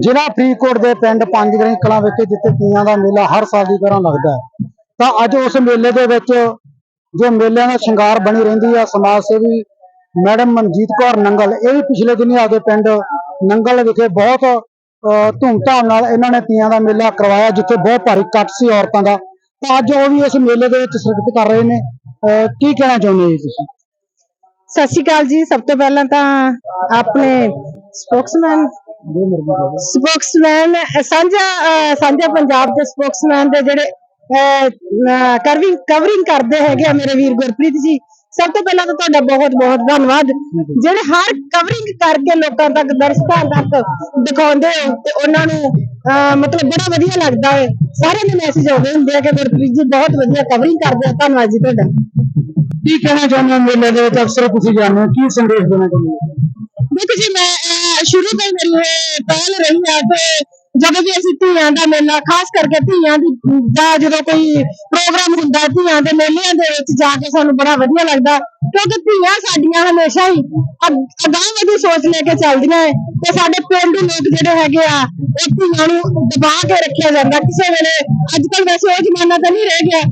ਜ਼ਿਲ੍ਹਾ ਫਰੀਦਕੋਟ ਦੇ ਪਿੰਡ ਪੰਜਗਰੀ ਕਲਾਂ ਵਿਖੇ ਜਿੱਥੇ ਤੀਆਂ ਦਾ ਮੇਲਾ ਹਰ ਸਾਲ ਦੀ ਤਰ੍ਹਾਂ ਲੱਗਦਾ ਹੈ। ਤਾਂ ਅੱਜ ਉਸ ਮੇਲੇ ਦੇ ਵਿੱਚ ਜੋ ਮੇਲਿਆਂ ਦਾ ਸ਼ਿੰਗਾਰ ਬਣੀ ਰਹਿੰਦੀ ਆ ਸਮਾਜ ਸੇਵੀ ਮੈਡਮ ਮਨਜੀਤ ਕੌਰ ਨੰਗਲ ਇਹ ਵੀ ਪਿਛਲੇ ਦਿਨੀ ਆਪਦੇ ਪਿੰਡ ਨੰਗਲ ਵਿਖੇ ਬਹੁਤ ਧੂਮਧਾਮ ਨਾਲ ਇਹਨਾਂ ਨੇ ਤੀਆਂ ਦਾ ਮੇਲਾ ਕਰਵਾਇਆ ਜਿੱਥੇ ਬਹੁਤ ਭਾਰੀ ਇਕੱਠ ਸੀ ਔਰਤਾਂ ਦਾ। ਤਾਂ ਅੱਜ ਉਹ ਵੀ ਇਸ ਮੇਲੇ ਦੇ ਵਿੱਚ ਸ਼ਿਰਕਤ ਕਰ ਰਹੇ ਨੇ। ਅਹ, ਕੀ ਕਹਿਣਾ ਚਾਹੁੰਦੇ ਜੀ ਤੁਸੀਂ? ਸਤਿ ਸ਼੍ਰੀ ਅਕਾਲ ਜੀ। ਸਭ ਤੋਂ ਪਹਿਲਾਂ ਤਾਂ ਆਪਣੇ ਸਪੋਕਸਮੈਨ ਸਪੋਕਸਮੈਨ ਸਾਂਝਾ ਸਾਂਝਾ ਪੰਜਾਬ ਦੇ ਸਪੋਕਸਮੈਨ ਦੇ ਜਿਹੜੇ ਕਰਵਿੰਗ ਕਵਰਿੰਗ ਕਰਦੇ ਹੈਗੇ ਆ ਮੇਰੇ ਵੀਰ ਗੁਰਪ੍ਰੀਤ ਜੀ, ਸਭ ਤੋਂ ਪਹਿਲਾਂ ਤਾਂ ਤੁਹਾਡਾ ਬਹੁਤ ਬਹੁਤ ਧੰਨਵਾਦ। ਜਿਹੜੇ ਹਰ ਕਵਰਿੰਗ ਕਰਕੇ ਲੋਕਾਂ ਤੱਕ, ਦਰਸ਼ਕਾਂ ਤੱਕ ਦਿਖਾਉਂਦੇ ਹੋ, ਤੇ ਉਹਨਾਂ ਨੂੰ ਮਤਲਬ ਬੜਾ ਵਧੀਆ ਲੱਗਦਾ ਹੈ। ਸਾਰਿਆਂ ਦੇ ਮੈਸੇਜ ਆਉਂਦੇ ਹੁੰਦੇ ਆ ਕਿ ਗੁਰਪ੍ਰੀਤ ਜੀ ਬਹੁਤ ਵਧੀਆ ਕਵਰਿੰਗ ਕਰਦੇ ਆ। ਧੰਨਵਾਦ ਜੀ ਤੁਹਾਡਾ। ਕੀ ਕਹਿਣਾ ਚਾਹੁੰਦੇ ਹੋ ਮੇਲੇ ਦੇ ਵਿੱਚ? ਅਕਸਰ ਤੁਸੀਂ ਜਾਂਦੇ ਕੀ ਸੰਦੇਸ਼ ਦੇਣਾ ਚਾਹੁੰਦੇ ਹੋ? ਦੇਖੋ ਜੀ, ਮੈਂ ਸ਼ੁਰੂ ਤੋਂ ਮੇਰੀ ਇਹ ਪਹਿਲ ਰਹੀ ਹੈ ਤੇ ਜਦੋਂ ਵੀ ਅਸੀਂ ਧੀਆਂ ਦਾ ਮੇਲਾ, ਖਾਸ ਕਰਕੇ ਧੀਆਂ ਦੀ, ਦਾ ਜਦੋਂ ਕੋਈ ਪ੍ਰੋਗਰਾਮ ਹੁੰਦਾ, ਧੀਆਂ ਦੇ ਮੇਲਿਆਂ ਦੇ ਵਿੱਚ ਜਾ ਕੇ ਸਾਨੂੰ ਬੜਾ ਵਧੀਆ ਲੱਗਦਾ, ਕਿਉਂਕਿ ਧੀਆਂ ਸਾਡੀਆਂ ਹਮੇਸ਼ਾ ਹੀ ਅਗਾਂਹ ਵਧੀ ਸੋਚ ਲੈ ਕੇ ਚੱਲਦੀਆਂ ਹੈ ਤੇ ਸਾਡੇ ਪਿੰਡੂ ਲੋਕ ਜਿਹੜੇ ਹੈਗੇ ਆ, ਉਹ ਧੀਆਂ ਨੂੰ ਦਬਾ ਕੇ ਰੱਖਿਆ ਜਾਂਦਾ। ਕਿਸੇ ਵੇਲੇ ਅੱਜ ਕੱਲ ਵੈਸੇ ਉਹ ਜ਼ਮਾਨਾ ਤਾਂ ਨਹੀਂ ਰਹਿ ਗਿਆ।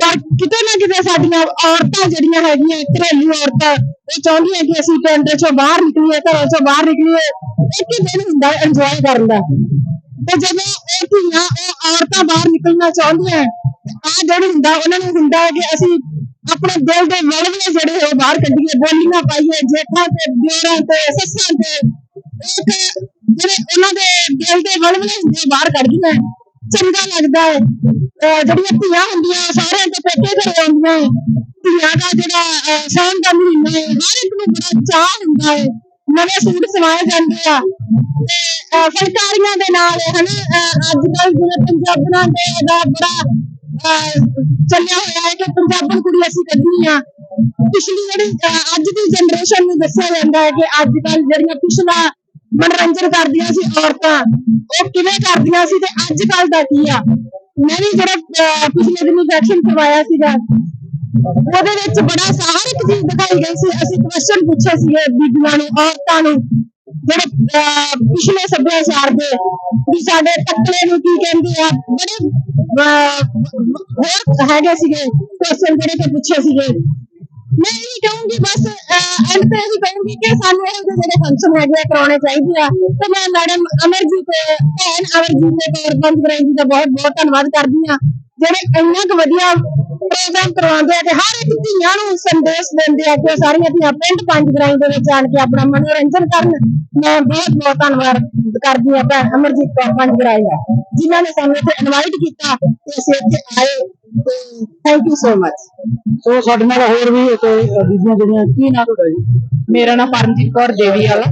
ਪਰ ਕਿਤੇ ਨਾ ਕਿਤੇ ਸਾਡੀਆਂ ਔਰਤਾਂ ਜਿਹੜੀਆਂ ਹੈਗੀਆਂ ਘਰੇਲੂ ਔਰਤਾਂ, ਉਹ ਚਾਹੁੰਦੀਆਂ ਕਿ ਅਸੀਂ ਪਿੰਡ ਚੋਂ ਬਾਹਰ ਨਿਕਲੀਏ, ਘਰੋਂ ਚੋਂ ਬਾਹਰ ਨਿਕਲੀਏ, ਇੱਕ ਹੀ ਦਿਨ ਹੁੰਦਾ ਇੰਜੋਏ ਕਰਨ ਦਾ। ਤੇ ਜਦੋਂ ਉਹ ਧੀਆਂ, ਉਹ ਔਰਤਾਂ ਬਾਹਰ ਨਿਕਲਣਾ ਚਾਹੁੰਦੀਆਂ ਆ ਜਿਹੜੇ ਹੁੰਦਾ, ਉਹਨਾਂ ਨੂੰ ਹੁੰਦਾ ਹੈ ਕਿ ਅਸੀਂ ਆਪਣੇ ਦਿਲ ਦੇ ਵਲਵਲੇ ਜਿਹੜੇ ਉਹ ਬਾਹਰ ਕੱਢੀਏ, ਬੋਲੀਆਂ ਪਾਈਏ, ਜੇਠਾਂ ਤੇ, ਦਿਓਰਾਂ ਤੇ, ਸੱਸਾਂ ਤੇ ਇੱਕ ਜਿਹੜੇ ਉਹਨਾਂ ਦੇ ਦਿਲ ਦੇ ਵਲਵਲੇ ਹੁੰਦੇ ਉਹ ਬਾਹਰ ਕੱਢਦੀਆਂ ਚੰਗਾ ਲੱਗਦਾ ਹੈ। ਜਿਹੜੀਆਂ ਧੀਆਂ ਹੁੰਦੀਆਂ ਸਾਰਿਆਂ ਦੇ ਪੇਕੇ ਘਰੇ ਆਉਂਦੀਆਂ ਧੀਆਂ ਦਾ ਜਿਹੜਾ ਅਹ, ਸਾਉਣ ਦਾ ਮਹੀਨਾ ਹੈ ਹਰ ਇੱਕ ਨੂੰ ਬੜਾ ਚਾਹ ਹੁੰਦਾ ਹੈ। ਨਵੇਂ ਸੂਟ ਸਵਾਏ ਜਾਂਦੇ ਆ। ਤੇ ਫੁਲਕਾਰੀਆਂ ਦੇ ਨਾਲ ਹਨਾ ਅੱਜ ਕੱਲ ਜਿਵੇਂ ਪੰਜਾਬਣਾਂ ਦੇ ਦਾ ਬੜਾ ਅਹ, ਚੱਲਿਆ ਹੋਇਆ ਹੈ ਕਿ ਪੰਜਾਬਣ ਕੁੜੀ ਅਸੀਂ ਕੱਢਣੀ ਆ। ਪਿਛਲੀ ਜਿਹੜੀ ਅੱਜ ਦੀ ਜਨਰੇਸ਼ਨ ਨੂੰ ਦੱਸਿਆ ਜਾਂਦਾ ਹੈ ਕਿ ਅੱਜ ਕੱਲ ਜਿਹੜੀਆਂ ਪਿਛਲਾ ਮਨੋਰੰਜਨ ਕਰਦੀਆਂ ਸੀ ਔਰਤਾਂ। ਉਹ ਕਿਵੇਂ ਕਰਦੀਆਂ ਸੀ ਤੇ ਅੱਜ ਕੱਲ ਦਾ ਕੀ ਆ? ਮੈਂ ਵੀ ਜਿਹੜਾ ਪਿਛਲੇ ਦਿਨੀ ਵੈਕਸੀਨ ਕਰਵਾਇਆ ਸੀਗਾ। ਉਹਦੇ ਵਿੱਚ ਬੜਾ ਹਰ ਇੱਕ ਚੀਜ਼ ਦਿਖਾਈ ਗਈ ਸੀ। ਅਸੀਂ ਕੁਐਸਚਨ ਪੁੱਛੇ ਸੀਗੇ ਬੀਬੀਆਂ ਨੂੰ ਔਰਤਾਂ ਨੂੰ ਜਿਹੜੇ ਪਿਛਲੇ ਸੱਭਿਆਚਾਰ ਦੇ ਵੀ ਸਾਡੇ ਟੱਕਲੇ ਨੂੰ ਕੀ ਕਹਿੰਦੇ ਆ ਬੜੇ ਅਹ, ਹੋਰ ਹੈਗੇ ਸੀਗੇ ਕੁਐਸਚਨ ਜਿਹੜੇ ਕਿ ਪੁੱਛੇ ਸੀਗੇ। ਮੈਂ ਇਹ ਕਹੂੰਗੀ ਬਸ ਐਂਡ ਤੇ ਇਹ ਕਹੂੰਗੀ ਕਿ ਸਾਨੂੰ ਇਹ ਜਿਹੜੇ ਫੰਕਸ਼ਨ ਹੈਗੇ ਆ ਕਰਾਉਣੇ ਚਾਹੀਦੇ ਆ। ਤੇ ਮੈਂ ਮੈਡਮ ਅਮਰਜੀਤ, ਭੈਣ ਅਮਰਜੀਤ ਕੌਰ ਪੰਜਗਰਾਈ ਜੀ ਦਾ ਬਹੁਤ ਬਹੁਤ ਧੰਨਵਾਦ ਕਰਦੀ ਆ ਜਿਹੜੇ ਇੰਨਾ ਕੁ ਵਧੀਆ ਪ੍ਰੋਗਰਾਮ ਕਰਵਾਉਂਦੇ ਆ ਕਿ ਹਰ ਇੱਕ ਧੀਆਂ ਨੂੰ ਸੰਦੇਸ਼ ਦਿੰਦੇ ਆ ਕਿ ਸਾਰੀਆਂ ਧੀਆਂ ਪਿੰਡ ਪੰਜ ਗਰਾਈ ਦੇ ਵਿੱਚ ਆਣ ਕੇ ਆਪਣਾ ਮਨੋਰੰਜਨ ਕਰਨ। ਮੈਂ ਬਹੁਤ ਬਹੁਤ ਧੰਨਵਾਦ ਕਰਦੀ ਆ ਭੈਣ ਅਮਰਜੀਤ ਕੌਰ ਪੰਜ ਗਰਾਈ ਦਾ ਜਿਨ੍ਹਾਂ ਨੇ ਸਾਨੂੰ ਇੱਥੇ ਇਨਵਾਈਟ ਕੀਤਾ ਤੇ ਅਸੀਂ ਇੱਥੇ ਆਏ ਤੇ ਥੈਂਕ ਯੂ ਸੋ ਮਚ ਸੋ ਸਾਡੇ ਨਾਲ ਹੋਰ ਵੀ ਤੇ ਬੀਬੀਆਂ ਜਿਹੜੀਆਂ ਕੀ ਨਾਮ ਤੁਹਾਡਾ ਜੀ? ਮੇਰਾ ਨਾਮ ਪਰਮਜੀਤ ਕੌਰ ਦੇਵੀ ਵਾਲਾ।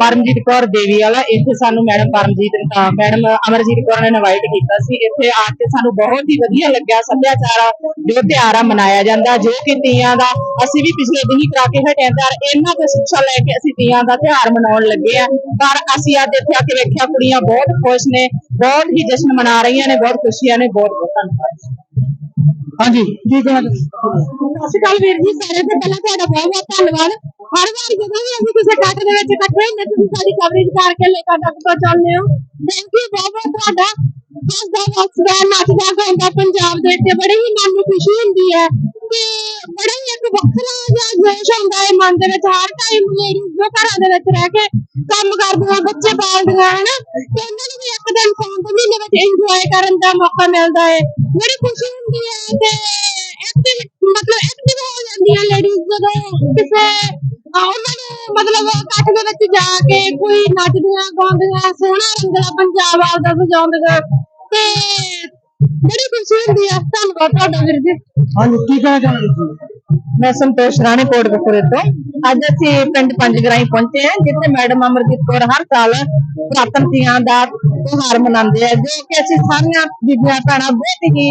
ਪਰਮਜੀਤ ਕੌਰ ਦੇਵੀ ਵਾਲਾ, ਇੱਥੇ ਸਾਨੂੰ ਮੈਡਮ ਪਰਮਜੀਤ ਮੈਡਮ ਅਮਰਜੀਤ ਕੌਰ ਨੇ ਇਨਵਾਈਟ ਕੀਤਾ ਸੀ। ਇੱਥੇ ਆ ਕੇ ਸਾਨੂੰ ਬਹੁਤ ਹੀ ਵਧੀਆ ਲੱਗਿਆ, ਸੱਭਿਆਚਾਰ ਜੋ ਤਿਉਹਾਰ ਆ, ਮਨਾਇਆ ਜਾਂਦਾ, ਜੋ ਕਿ ਤੀਆਂ ਦਾ, ਅਸੀਂ ਵੀ ਪਿਛਲੇ ਦਿਨੀ ਕਰਾ ਕੇ ਹਟਿਆ ਹਾਂ ਇਹਨਾਂ ਤੋਂ ਸਿੱਖਿਆ ਲੈ ਕੇ ਅਸੀਂ ਤੀਆਂ ਦਾ ਤਿਉਹਾਰ ਮਨਾਉਣ ਲੱਗੇ ਆ ਪਰ ਅਸੀਂ ਅੱਜ ਇੱਥੇ ਆ ਕੇ ਵੇਖਿਆ, ਕੁੜੀਆਂ ਬਹੁਤ ਖੁਸ਼ ਨੇ, ਬਹੁਤ ਹੀ ਜਸ਼ਨ ਮਨਾ ਰਹੀਆਂ ਨੇ, ਬਹੁਤ ਖੁਸ਼ੀਆਂ ਨੇ, ਬਹੁਤ ਬਹੁਤ ਧੰਨਵਾਦ। ਹਾਂਜੀ। ਕੀ ਕਹਿਣਾ ਸਤਿ ਸ਼੍ਰੀ ਅਕਾਲ ਵੀਰ ਜੀ, ਸਾਰੇ ਤੋਂ ਪਹਿਲਾਂ ਤੁਹਾਡਾ ਬਹੁਤ ਬਹੁਤ ਧੰਨਵਾਦ। ਹਰ ਵਾਰ ਜਦੋਂ ਵੀ ਅਸੀਂ ਕਿਸੇ ਕੱਟ ਦੇ ਵਿੱਚ ਇਕੱਠੇ ਹੁੰਦੇ ਤੁਸੀਂ ਸਾਡੀ ਕਵਰੇਜ ਕਰਕੇ ਲੋਕਾਂ ਤੱਕ ਪਹੁੰਚਾਉਂਦੇ ਹੋ। ਥੈਂਕ ਯੂ ਬਹੁਤ ਬਹੁਤ ਤੁਹਾਡਾ। ਹੱਸਦਾ ਵਸਦਾ ਨੱਚਦਾ ਗਾਉਂਦਾ ਪੰਜਾਬ ਦੇ ਉੱਤੇ ਬੜੀ ਹੀ ਮਨ ਨੂੰ ਖੁਸ਼ੀ ਹੁੰਦੀ ਹੈ ਤੇ ਬੜਾ ਹੀ ਇੱਕ ਵੱਖਰਾ ਜਿਹਾ ਜੋਸ਼ ਆਉਂਦਾ ਹੈ ਮਨ ਦੇ ਵਿੱਚ। ਹਰ ਟਾਈਮ ਲੇਡੀਜ਼ ਜੋ ਘਰਾਂ ਦੇ ਵਿੱਚ ਰਹਿ ਕੇ ਕੰਮ ਕਰਦੀਆਂ ਬੱਚੇ ਪਾਲਦੀਆਂ, ਹਨਾ, ਤੇ ਉਹਨਾਂ ਨੂੰ ਵੀ ਇੱਕ ਦਿਨ ਸੌਣ ਦੇ ਮਹੀਨੇ ਵਿੱਚ ਇੰਜੋਏ ਕਰਨ ਦਾ ਮੌਕਾ ਮਿਲਦਾ ਹੈ। ਬੜੀ ਖੁਸ਼ੀ ਹੁੰਦੀ ਹੈ ਤੇ ਐਕਟਿਵ ਮਤਲਬ ਐਕਟਿਵ ਹੋ ਜਾਂਦੀਆਂ ਲੇਡੀਜ਼ ਜਦੋਂ ਕਿਸੇ ਆ ਉਹਨਾਂ ਨੂੰ ਮਤਲਬ ਇਕੱਠ ਦੇ ਵਿੱਚ ਜਾ ਕੇ ਕੋਈ ਨੱਚਦੀਆਂ, ਗਾਉਂਦੀਆਂ, ਸੋਹਣਾ ਰੰਗਲਾ ਪੰਜਾਬ ਆਪਦਾ ਸਜਾਉਂਦੀਆਂ। ਤੇ ਬੜੀ ਖੁਸ਼ੀ ਹੁੰਦੀ ਹੈ ਧੰਨਵਾਦ ਤੁਹਾਡਾ ਵੀਰ ਜੀ। ਹਾਂਜੀ ਕੀ ਕਹਿਣਾ ਚਾਹੁੰਦੇ ਤੁਸੀਂ? ਮੈਂ ਸੰਤੋਸ਼ ਰਾਣੀ ਕੋਟਕਪੂਰੇ ਤੋਂ। ਅੱਜ ਅਸੀਂ ਪਿੰਡ ਪੰਜਗਰਾਈ ਪਹੁੰਚੇ ਹਾਂ ਜਿੱਥੇ ਮੈਡਮ ਅਮਰਜੀਤ ਕੌਰ ਹਰ ਸਾਲ ਪੁਰਾਤਨ ਤੀਆਂ ਦਾ ਤਿਉਹਾਰ ਮਨਾਉਂਦੇ ਆ ਜੋ ਕਿ ਅਸੀਂ ਸਾਰੀਆਂ ਬੀਬੀਆਂ ਭੈਣਾਂ ਬਹੁਤ ਹੀ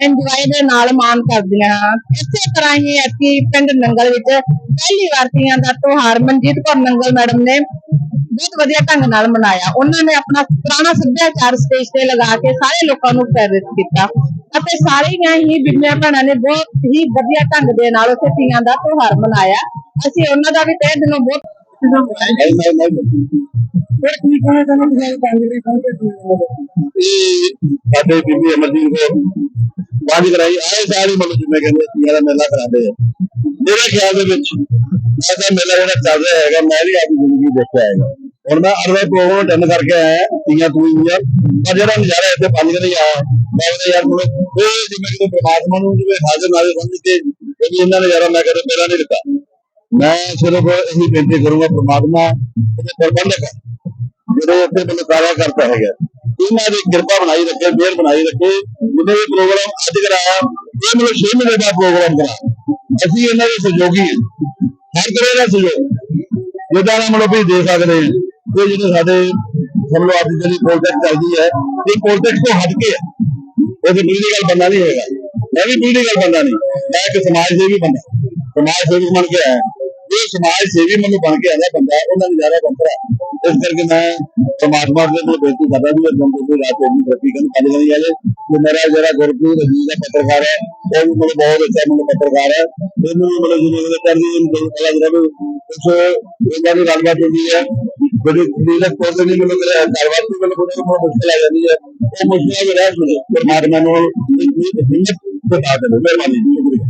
ਇੰਜੋਏ ਦੇ ਨਾਲ ਮਾਣ ਕਰਦੀਆਂ ਹਾਂ ਇਸੇ ਤਰ੍ਹਾਂ ਹੀ ਅਸੀਂ ਪਿੰਡ ਨੰਗਲ ਵਿੱਚ ਪਹਿਲੀ ਵਾਰ ਤੀਆਂ ਦਾ ਤਿਉਹਾਰ ਮਨਜੀਤ ਕੌਰ ਨੰਗਲ ਮੈਡਮ ਨੇ ਬਹੁਤ ਵਧੀਆ ਢੰਗ ਨਾਲ ਮਨਾਇਆ। ਉਹਨਾਂ ਨੇ ਆਪਣਾ ਪੁਰਾਣਾ ਸੱਭਿਆਚਾਰ ਸਟੇਜ ਤੇ ਲਗਾ ਕੇ ਸਾਰੇ ਲੋਕਾਂ ਨੂੰ ਪ੍ਰੇਰਿਤ ਕੀਤਾ ਅਤੇ ਸਾਰੀਆਂ ਹੀ ਬੀਬੀਆਂ ਭੈਣਾਂ ਨੇ ਬਹੁਤ ਹੀ ਵਧੀਆ ਢੰਗ ਦੇ ਨਾਲ ਉੱਥੇ ਤੀਆਂ ਦਾ ਤਿਉਹਾਰ ਮਨਾਇਆ। ਅਸੀਂ ਉਹਨਾਂ ਦਾ ਵੀ ਤਹਿ ਦਿਲੋਂ ਬਹੁਤ ਸਾਡੇ ਬੀਬੀ ਅਮਰਜੀਤ ਕੌਰ ਵਾਜ ਕਰਾਈ। ਆਏ ਸਾਲ ਮਤਲਬ ਜਿਵੇਂ ਕਹਿੰਦੇ ਤੀਆਂ ਦਾ ਮੇਲਾ ਕਰਾਉਂਦੇ ਆ। ਮੇਰੇ ਖਿਆਲ ਦੇ ਵਿੱਚ ਇਹਦਾ ਮੇਲਾ ਜਿਹੜਾ ਚੱਲ ਰਿਹਾ ਹੈਗਾ, ਮੈਂ ਵੀ ਆਪਣੀ ਜ਼ਿੰਦਗੀ ਦੇਖਿਆ ਹੈਗਾ। ਹੁਣ ਮੈਂ ਅਰਵੇ ਪ੍ਰੋਗਰਾਮ ਅਟੈਂਡ ਕਰਕੇ ਆਇਆ, ਤੀਆਂ ਤੂਈਆਂ ਪਰ ਜਿਹੜਾ ਨਜ਼ਾਰਾ ਇੱਥੇ ਪੰਜ ਦਿਨ ਆਇਆ ਮੈਂ ਕਹਿੰਦਾ ਯਾਰ ਮੈਨੂੰ ਇਹ ਜਿਵੇਂ ਕਿ ਪ੍ਰਮਾਤਮਾ ਨੂੰ ਜਿਵੇਂ ਹਾਜ਼ਰ ਨਾਜ਼ਰ ਸਮਝ ਕੇ ਵੀ ਇਹਨਾਂ ਨਜ਼ਾਰਾ ਮੈਂ ਕਦੇ ਪਹਿਲਾਂ ਨਹੀਂ ਦਿੱਤਾ। ਮੈਂ ਸਿਰਫ ਇਹੀ ਬੇਨਤੀ ਕਰੂੰਗਾ ਪ੍ਰਮਾਤਮਾ ਉਹਦੇ ਪ੍ਰਬੰਧਕ ਜਿਹੜੇ ਉੱਥੇ ਮੈਨੂੰ ਕਾਰਿਆ ਕਰਤਾ ਹੈਗਾ। ਇਹਨਾਂ ਦੀ ਕਿਰਪਾ ਬਣਾਈ ਰੱਖੇ, ਮਿਹਰ ਬਣਾਈ ਰੱਖੇ। ਜਿਹਨੇ ਵੀ ਪ੍ਰੋਗਰਾਮ ਅੱਜ ਕਰਾਇਆ, ਇਹ ਮਤਲਬ 6 ਮਹੀਨੇ ਦਾ ਪ੍ਰੋਗਰਾਮ ਕਰਾ। ਅਸੀਂ ਇਹਨਾਂ ਦੇ ਸਹਿਯੋਗੀ ਹਾਂ। ਹਰ ਤਰ੍ਹਾਂ ਦਾ ਸਹਿਯੋਗ। ਜਿੱਦਾਂ ਦਾ ਮਤਲਬ ਵੀ ਦੇ ਸਕਦੇ ਹਾਂ। ਇਹ ਜਿਹੜੇ ਸਾਡੇ ਸਮਝੋ ਅੱਜ ਜਿਹੜੀ ਪ੍ਰੋਜੈਕਟ ਚੱਲਦੀ ਹੈ, ਇਹ ਪ੍ਰੋਜੈਕਟ ਤੋਂ ਹਟ ਕੇ ਹੈ ਇਹ ਪੋਲੀਟੀਕਲ ਬੰਦਾ ਨਹੀਂ ਹੈਗਾ ਮੈਂ ਵੀ ਪੋਲੀਟੀਕਲ ਬੰਦਾ ਨਹੀਂ, ਮੈਂ ਇੱਕ ਸਮਾਜ ਸੇਵੀ ਬੰਦਾ। ਸਮਾਜ ਸੇਵੀ ਬਣ ਕੇ ਆਇਆ। ਇਹ ਸਮਾਜ ਸੇਵੀ ਮੈਨੂੰ ਬਣ ਕੇ ਆਇਆ ਬੰਦਾ ਉਹਨਾਂ ਨਜ਼ਾਰਾ ਬੰਦਾ ਇਸ ਕਰਕੇ ਮੈਂ ਪਰਮਾਤਮਾ ਦੇ ਕੋਲ ਬੇਨਤੀ ਕਰਦਾ ਵੀ ਇਹ ਦੀ ਰਾਤ ਨੂੰ ਤਰੱਕੀ ਕਰਨ ਕੱਲ ਨਹੀਂ ਆਲੇ ਤੇ ਮੇਰਾ ਜਿਹੜਾ ਗੁਰਪ੍ਰੀਤ ਅਜੀਤ ਦਾ ਪੱਤਰਕਾਰ ਹੈ, ਉਹ ਵੀ ਮੈਨੂੰ ਬਹੁਤ ਅੱਛਾ ਮੈਨੂੰ ਪੱਤਰਕਾਰ ਹੈ। ਇਹਨੂੰ ਮਤਲਬ ਜਿਵੇਂ ਕਰਦੀ ਨੂੰ ਦੋ ਸਾਲਾਂ ਜਿਹੜਾ ਵੀ ਕੁਛ ਇਹਨਾਂ ਦੀ ਗੱਲਬਾਤ ਹੁੰਦੀ ਹੈ। ਬੜੀ ਲੀਲਕ ਕੋਲ ਨਹੀਂ ਮੈਨੂੰ ਮੇਰੇ ਘਰਵਾਲ ਦੀ ਮੈਨੂੰ ਕੋਈ ਬਹੁਤ ਮੁਸ਼ਕਲ ਆ ਜਾਂਦੀ ਹੈ ਉਹ ਮੁਸ਼ਕਲ ਮੇਰਾ ਸੁਣੇ ਪਰਮਾਤਮਾ ਨੂੰ ਹਿੰਮਤ ਬਤਾ ਦੇ ਮਿਹਰਬਾਨੀ ਸ਼ੁਕਰੀਆ